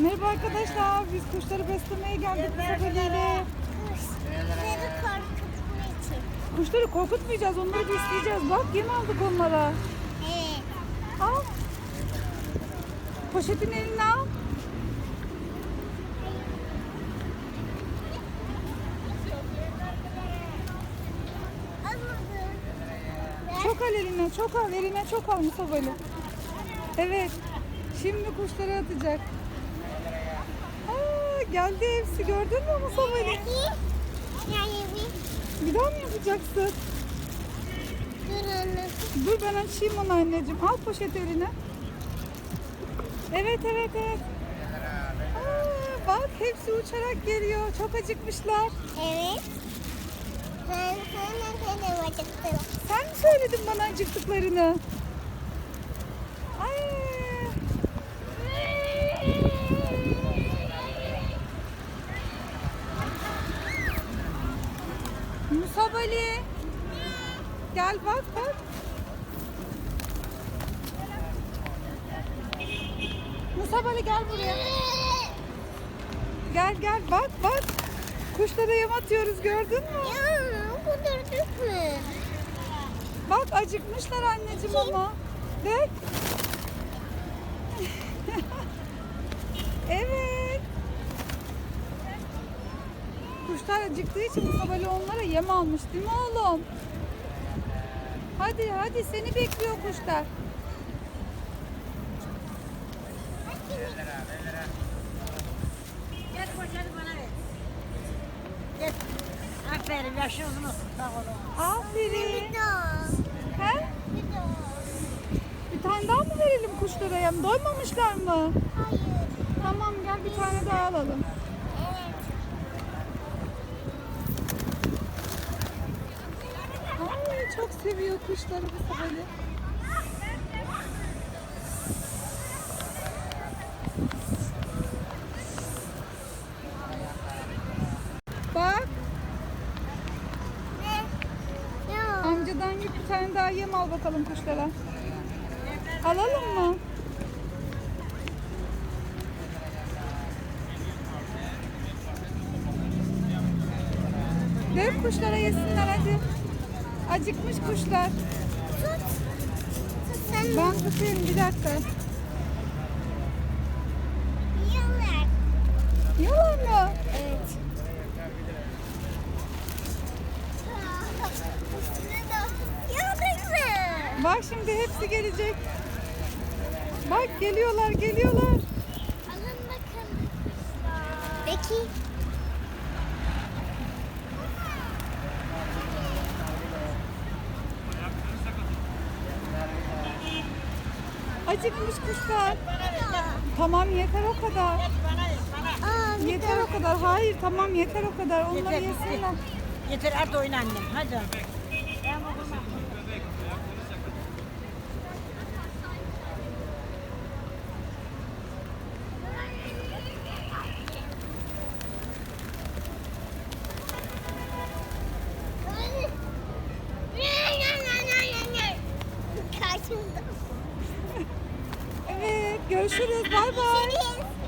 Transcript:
Merhaba arkadaşlar. Biz kuşları beslemeye geldik Musabeli'yle. Kuşları korkutma için. Kuşları korkutmayacağız. Onları besleyeceğiz. Bak yem aldık onlara. Evet. Al. Poşetin eline al. Çok al eline. Çok al. Eline çok al Musabeli. Evet. Şimdi kuşları atacak. Geldi hepsi. Gördün mü? Yani bir daha mı yapacaksın? duralım. Dur ben açayım onu anneciğim. Al poşet eline. Evet evet evet. Aa, bak hepsi uçarak geliyor. Çok acıkmışlar. Evet. Ben sana acıktım. Sen mi söyledin bana acıktıklarını? Musab Ali. Gel bak bak. Musab Ali gel buraya. Gel gel bak bak. Kuşlara yem atıyoruz gördün mü? Ya o kadar dökme. Bak acıkmışlar anneciğim ama. Bak. evet. Kuşlar acıktığı için Musabali onlara yem almış değil mi oğlum? Hadi hadi seni bekliyor kuşlar. Gel bana ver. Gel. Aferin yaşlı uzun olsun sağ olun. Aferin. He? Bir tane daha mı verelim kuşlara yem? Doymamışlar mı? Hayır. Tamam gel bir tane daha alalım. Evet. Ay çok seviyor kuşları Musabali. Bak amcadan bir tane daha yem al bakalım kuşlara. Alalım mı? Ver kuşlara yesinler hadi. Acıkmış kuşlar. Tut. Tut sen. Ben tutayım bir dakika. Yiyorlar. Yiyorlar mı? Evet. Bak şimdi hepsi gelecek. Bak geliyorlar geliyorlar. Alın bakalım. Peki. Acıkmış kuşlar. Tamam yeter o kadar. Aa, Yeter o kadar. Hayır tamam yeter o kadar. Onları yesinler. Yeter hadi oyna annem hadi. Görüşürüz. Bay bay.